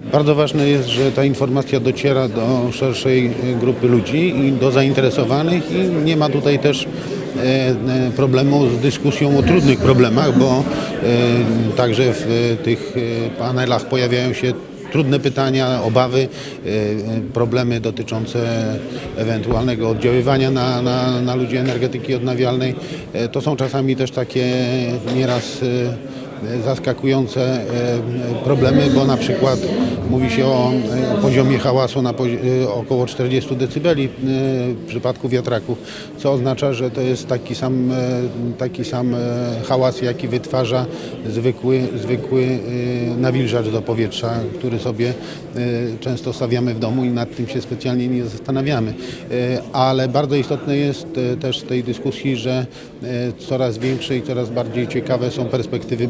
Bardzo ważne jest, że ta informacja dociera do szerszej grupy ludzi i do zainteresowanych i nie ma tutaj też e, e, problemu z dyskusją o trudnych problemach, bo e, także w tych panelach pojawiają się trudne pytania, obawy, problemy dotyczące ewentualnego oddziaływania na, na, na ludzi energetyki odnawialnej. To są czasami też takie nieraz zaskakujące e, problemy, bo na przykład mówi się o e, poziomie hałasu na e, około 40 dB w przypadku wiatraków, co oznacza, że to jest taki sam, e, taki sam e, hałas, jaki wytwarza zwykły, zwykły e, nawilżacz do powietrza, który sobie e, często stawiamy w domu i nad tym się specjalnie nie zastanawiamy. E, Ale bardzo istotne jest e, też w tej dyskusji, że e, coraz większe i coraz bardziej ciekawe są perspektywy e,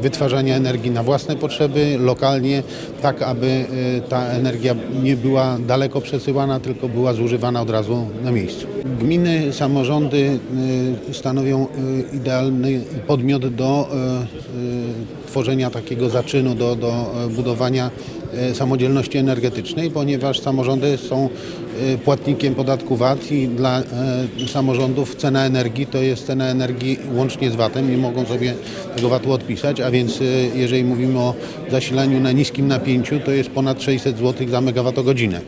wytwarzania energii na własne potrzeby, lokalnie, tak aby e, ta energia nie była daleko przesyłana, tylko była zużywana od razu na miejscu. Gminy, samorządy e, stanowią e, idealny podmiot do e, e, tworzenia takiego zaczynu, do, do e, budowania e, samodzielności energetycznej, ponieważ samorządy są e, płatnikiem podatku VAT i dla e, samorządów cena energii to jest cena energii łącznie z VAT-em, nie mogą sobie tego VAT-u odpisać, a więc e, jeżeli mówimy o zasilaniu na niskim napięciu, to jest ponad 600 zł za megawattogodzinę.